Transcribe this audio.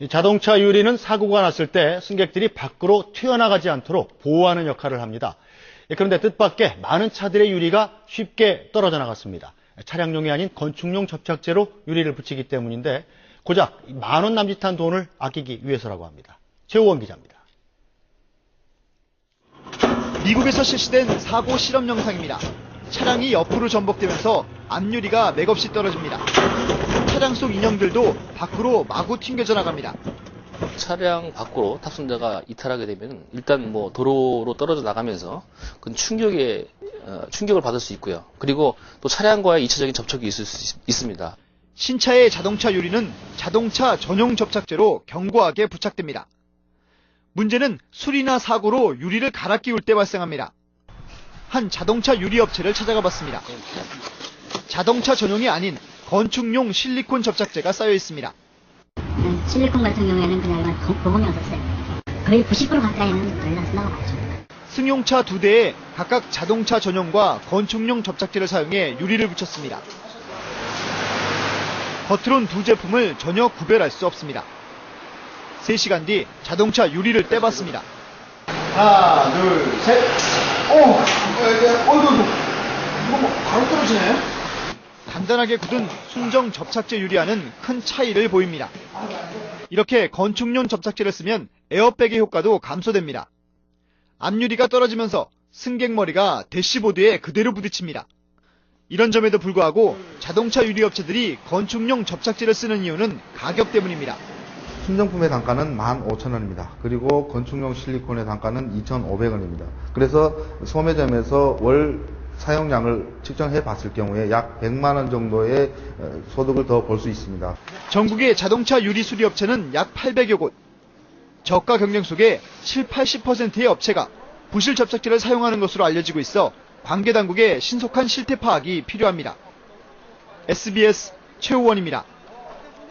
이 자동차 유리는 사고가 났을 때 승객들이 밖으로 튀어나가지 않도록 보호하는 역할을 합니다. 예, 그런데 뜻밖의 많은 차들의 유리가 쉽게 떨어져 나갔습니다. 차량용이 아닌 건축용 접착제로 유리를 붙이기 때문인데 고작 만 원 남짓한 돈을 아끼기 위해서라고 합니다. 최우원 기자입니다. 미국에서 실시된 사고 실험 영상입니다. 차량이 옆으로 전복되면서 앞유리가 맥없이 떨어집니다. 차량 속 인형들도 밖으로 마구 튕겨져 나갑니다. 차량 밖으로 탑승자가 이탈하게 되면 일단 뭐 도로로 떨어져 나가면서 그 충격에 어, 충격을 받을 수 있고요. 그리고 또 차량과의 2차적인 접촉이 있을 수 있, 있습니다. 신차의 자동차 유리는 자동차 전용 접착제로 견고하게 부착됩니다. 문제는 술이나 사고로 유리를 갈아 끼울 때 발생합니다. 한 자동차 유리 업체를 찾아가 봤습니다. 자동차 전용이 아닌 건축용 실리콘 접착제가 쌓여 있습니다. 음, 실리콘 같은 경우에는 그냥 일반 거- 보험이 없었어요. 거의 90% 가까이는 걸렸다고 봐죠. 승용차 두 대에 각각 자동차 전용과 건축용 접착제를 사용해 유리를 붙였습니다. 겉으론 두 제품을 전혀 구별할 수 없습니다. 3시간 뒤 자동차 유리를 떼봤습니다. 하나, 둘, 셋. 오! 어이구, 이거 뭐 바로 떨어지네? 단단하게 굳은 순정 접착제 유리와는 큰 차이를 보입니다. 이렇게 건축용 접착제를 쓰면 에어백의 효과도 감소됩니다. 앞유리가 떨어지면서 승객 머리가 대시보드에 그대로 부딪힙니다. 이런 점에도 불구하고 자동차 유리 업체들이 건축용 접착제를 쓰는 이유는 가격 때문입니다. 순정품의 단가는 15,000원입니다. 그리고 건축용 실리콘의 단가는 2,500원입니다. 그래서 소매점에서 월 사용량을 측정해 봤을 경우에 약 100만 원 정도의 어, 소득을 더 볼 수 있습니다. 전국의 자동차 유리 수리 업체는 약 800여 곳. 저가 경쟁 속에 7, 80%의 업체가 부실 접착제를 사용하는 것으로 알려지고 있어 관계 당국의 신속한 실태 파악이 필요합니다. SBS 최우원입니다.